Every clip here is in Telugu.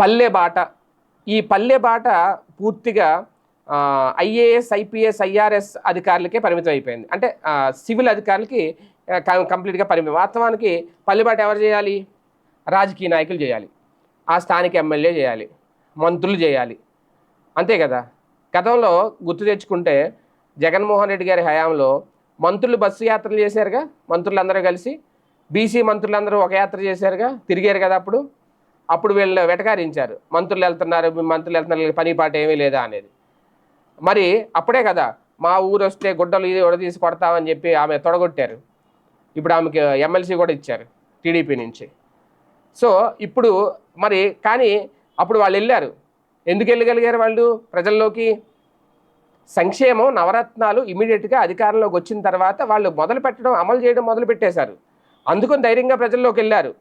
పల్లె బాట. ఈ పల్లె బాట పూర్తిగా ఐఏఎస్ ఐపీఎస్ ఐఆర్ఎస్ అధికారులకే పరిమితం అయిపోయింది. అంటే సివిల్ అధికారులకి కం- కంప్లీట్గా పరిమితం. వాస్తవానికి పల్లెబాట ఎవరు చేయాలి? రాజకీయ నాయకులు చేయాలి. ఆ స్థానిక ఎమ్మెల్యే చేయాలి. మంత్రులు చేయాలి. అంతే కదా? గతంలో గుర్తు తెచ్చుకుంటే జగన్మోహన్ రెడ్డి గారి హయాంలో మంత్రులు బస్సు యాత్రలు చేశారుగా? మంత్రులందరూ కలిసి బీసీ మంత్రులందరూ ఒక యాత్ర చేశారుగా? తిరిగారు కదా అప్పుడు? అప్పుడు వీళ్ళు వెటకారించారు. మంత్రులు వెళ్తున్నారు మంత్రులు వెళ్తున్నారు పని పాట ఏమీ లేదా అనేది. మరి అప్పుడే కదా మా ఊరు వస్తే గుడ్డలు ఇది తీసి కొడతామని చెప్పి ఆమె తొడగొట్టారు. ఇప్పుడు ఆమెకి ఎమ్మెల్సీ కూడా ఇచ్చారు టీడీపీ నుంచి. సో ఇప్పుడు మరి కానీ అప్పుడు వాళ్ళు వెళ్ళారు. ఎందుకు వెళ్ళగలిగారు వాళ్ళు ప్రజల్లోకి? సంక్షేమం నవరత్నాలు ఇమీడియట్గా అధికారంలోకి వచ్చిన తర్వాత వాళ్ళు మొదలు పెట్టడం అమలు చేయడం మొదలు పెట్టేశారు అందుకని ధైర్యంగా ప్రజల్లోకి వెళ్ళారు.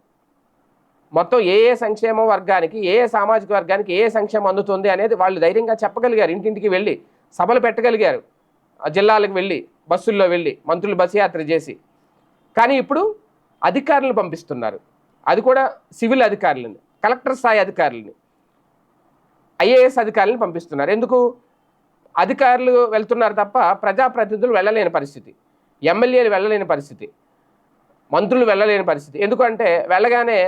మొత్తం ఏ ఏ సంక్షేమ వర్గానికి ఏ ఏ సామాజిక వర్గానికి ఏ సంక్షేమం అందుతుంది అనేది వాళ్ళు ధైర్యంగా చెప్పగలిగారు. ఇంటింటికి వెళ్ళి సభలు పెట్టగలిగారు. జిల్లాలకు వెళ్ళి బస్సుల్లో వెళ్ళి మంత్రులు బస్సు యాత్ర చేసి. కానీ ఇప్పుడు అధికారులను పంపిస్తున్నారు. అది కూడా సివిల్ అధికారులని కలెక్టర్ స్థాయి అధికారులని. ఐఏఎస్ అధికారులను పంపిస్తున్నారు. ఎందుకు? అధికారులు వెళ్తున్నారు తప్ప ప్రజాప్రతినిధులు వెళ్ళలేని పరిస్థితి. ఎమ్మెల్యేలు వెళ్ళలేని పరిస్థితి. మంత్రులు వెళ్ళలేని పరిస్థితి. ఎందుకంటే వెళ్ళగానే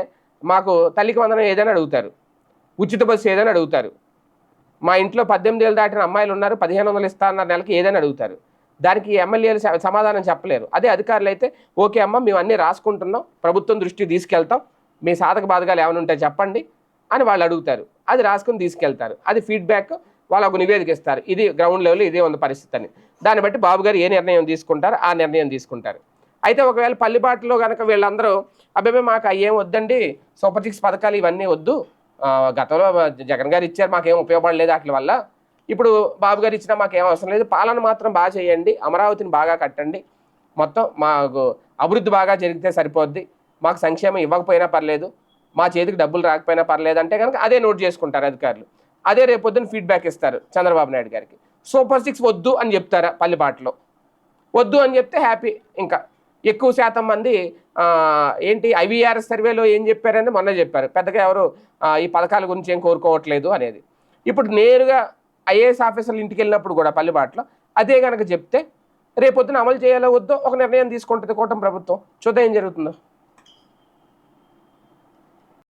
మాకు తల్లికి వందనం ఏదైనా అడుగుతారు. ఉచిత బస్సు ఏదైనా అడుగుతారు. మా ఇంట్లో పద్దెనిమిది ఏళ్ళు దాటిన అమ్మాయిలు ఉన్నారు పదిహేను వందలు ఇస్తా అన్నారు నెలకి ఏదైనా అడుగుతారు. దానికి ఎమ్మెల్యేలు సమాధానం చెప్పలేరు. అదే అధికారులు అయితే ఓకే అమ్మ మేము అన్నీ రాసుకుంటున్నాం ప్రభుత్వం దృష్టికి తీసుకెళ్తాం మీ సాధక బాధకాలు ఏమైనా ఉంటే చెప్పండి అని వాళ్ళు అడుగుతారు. అది రాసుకుని తీసుకెళ్తారు. అది ఫీడ్బ్యాక్ వాళ్ళు ఒక నివేదిక ఇస్తారు. ఇది గ్రౌండ్ లెవెల్ ఇదే ఉంది పరిస్థితి అని. దాన్ని బట్టి బాబు గారు ఏ నిర్ణయం తీసుకుంటారు ఆ నిర్ణయం తీసుకుంటారు. అయితే ఒకవేళ పల్లిబాటలో కనుక వీళ్ళందరూ అబ్బాయి మాకు అయ్యేం వద్దండి సూపర్ సిక్స్ పథకాలు ఇవన్నీ వద్దు గతంలో జగన్ గారు ఇచ్చారు మాకేం ఉపయోగపడలేదు వాటి వల్ల. ఇప్పుడు బాబు గారు ఇచ్చినా మాకేం అవసరం లేదు పాలన మాత్రం బాగా చేయండి అమరావతిని బాగా కట్టండి. మొత్తం మాకు అభివృద్ధి బాగా జరిగితే సరిపోద్ది. మాకు సంక్షేమం ఇవ్వకపోయినా పర్లేదు మా చేతికి డబ్బులు రాకపోయినా పర్లేదు అంటే కనుక అదే నోట్ చేసుకుంటారు అధికారులు. అదే రేపొద్దున ఫీడ్బ్యాక్ ఇస్తారు చంద్రబాబు నాయుడు గారికి. సూపర్ సిక్స్ వద్దు అని చెప్తారా పల్లిబాటలో వద్దు అని చెప్తే హ్యాపీ ఇంకా. ఎక్కువ శాతం మంది ఏంటి ఐవీఆర్ సర్వేలో ఏం చెప్పారని మొన్న చెప్పారు. పెద్దగా ఎవరు ఈ పథకాల గురించి ఏం కోరుకోవట్లేదు అనేది. ఇప్పుడు నేరుగా ఐఏఎస్ ఆఫీసర్లు ఇంటికి వెళ్ళినప్పుడు కూడా పల్లిబాటలో అదే కనుక చెప్తే రేపొద్దున అమలు చేయాలో వద్దో ఒక నిర్ణయం తీసుకుంటుంది కూటమి ప్రభుత్వం. చూద్దాం ఏం జరుగుతుందో.